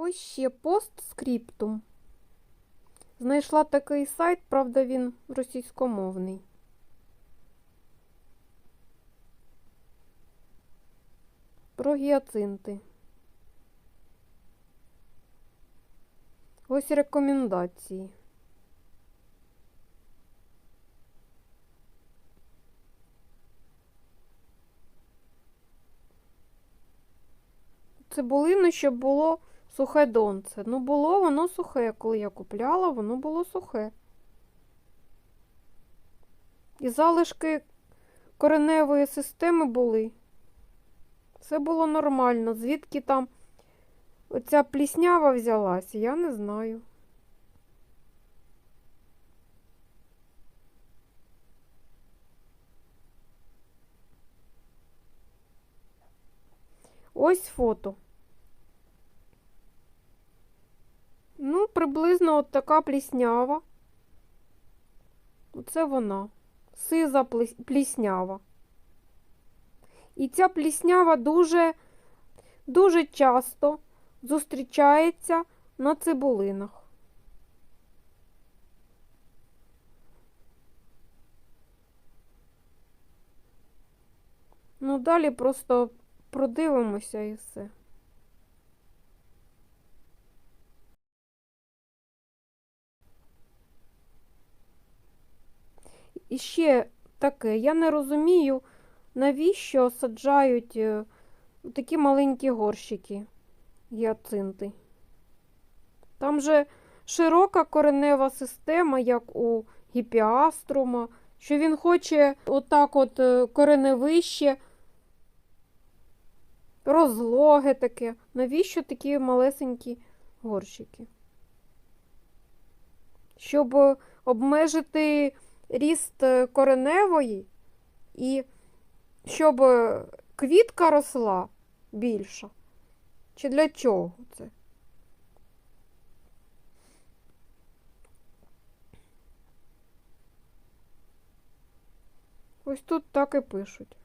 Ось ще постскриптум. Знайшла такий сайт, правда, він російськомовний. Про гіацинти. Ось рекомендації. Цибулину, щоб було сухе донце. Ну, було воно сухе. Коли я купляла, воно було сухе. І залишки кореневої системи були. Все було нормально. Звідки там оця пліснява взялась, я не знаю. Ось фото. Ну, приблизно от така пліснява. Оце вона. Сиза пліснява. І ця пліснява дуже, дуже часто зустрічається на цибулинах. Ну, далі просто продивимося і все. І ще таке, я не розумію, навіщо саджають е, такі маленькі горщики гіацинти. Там же широка коренева система, як у гіпіаструма, що він хоче отак от е, кореневище, розлоге таке. Навіщо такі малесенькі горщики? Щоб е, обмежити ріст е, кореневої і щоб е, квітка росла більша. Чи для чого це? Ось тут так і пишуть.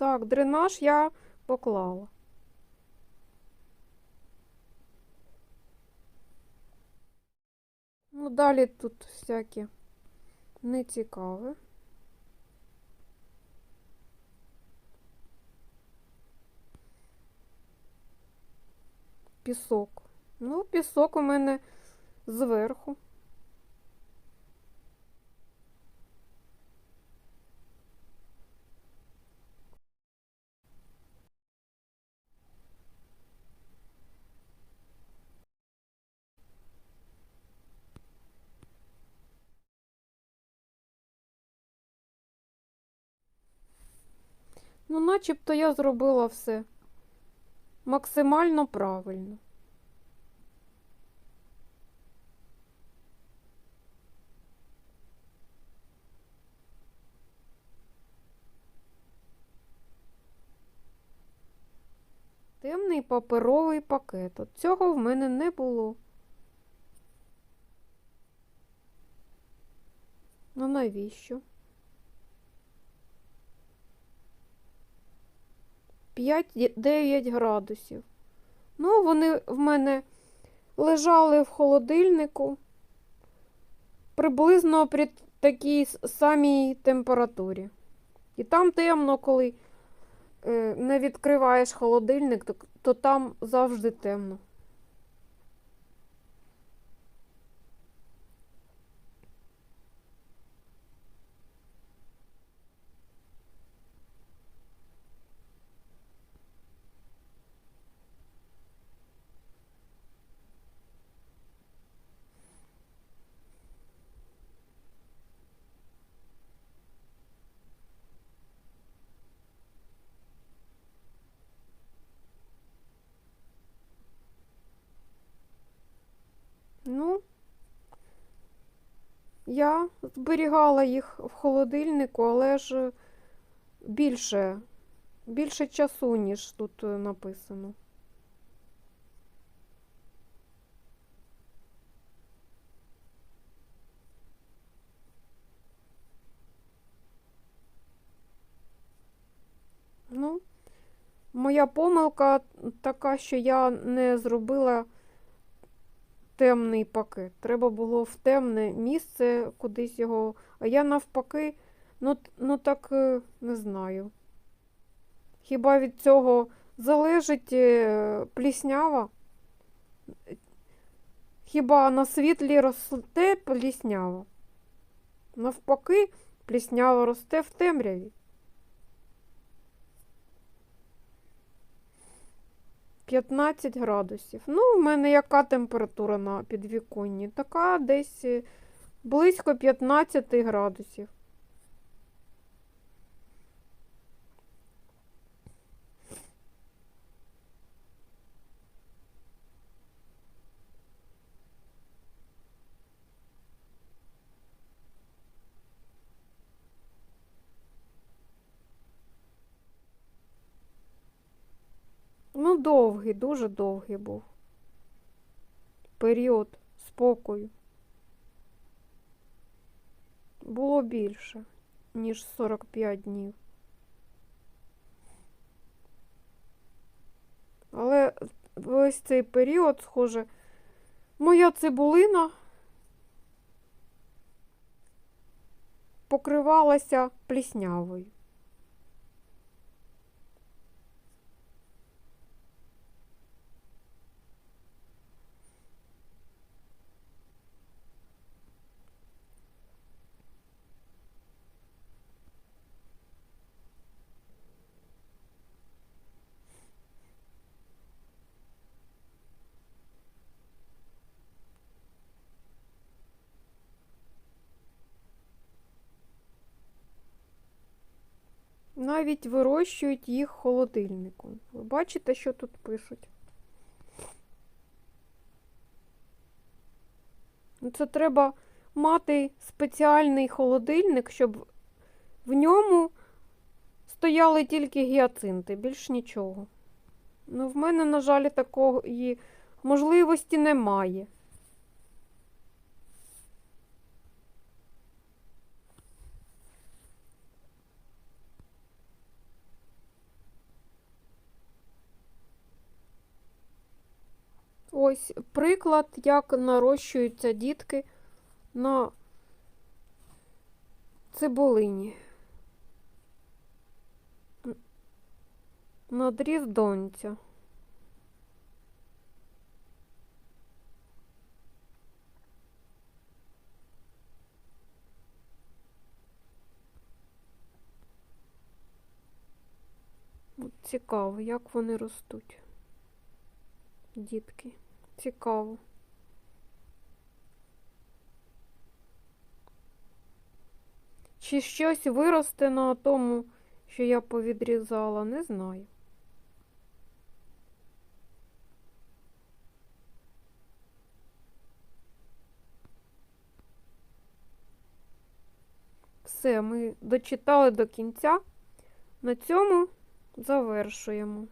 Так, дренаж я поклала. Ну, далі тут всякі нецікаве. Пісок. Ну, пісок у мене зверху. Ну, начебто я зробила все максимально правильно. Темний паперовий пакет. От цього в мене не було. Ну навіщо? 5-9 градусів. Ну, вони в мене лежали в холодильнику приблизно при такій самій температурі. І там темно, коли е, не відкриваєш холодильник, то, то там завжди темно. Я зберігала їх в холодильнику, але ж більше, більше часу, ніж тут е, написано. Ну, моя помилка така, що я не зробила темний пакет. Треба було в темне місце кудись його. А я навпаки, ну, ну так е, не знаю. Хіба від цього залежить е, пліснява? Хіба на світлі росте пліснява? Навпаки, пліснява росте в темряві. 15 градусів. Ну, в мене яка температура на підвіконні? Така десь е, близько 15 градусів. Довгий, дуже довгий був. Період спокою. Було більше, ніж 45 днів. Але весь цей період, схоже, моя цибулина покривалася пліснявою. Навіть вирощують їх в холодильнику. Ви бачите, що тут пишуть? Ну, Це треба мати спеціальний холодильник, щоб в ньому стояли тільки гіацинти, більш нічого. Ну, в мене, на жаль, такої можливості немає. Ось приклад, як нарощуються дітки на цибулині. Н- Надріз донця. От Цікаво, як вони ростуть. Дітки. Цікаво. Чи щось виросте на тому, що я повідрізала, не знаю. Все, ми дочитали до кінця. На цьому завершуємо.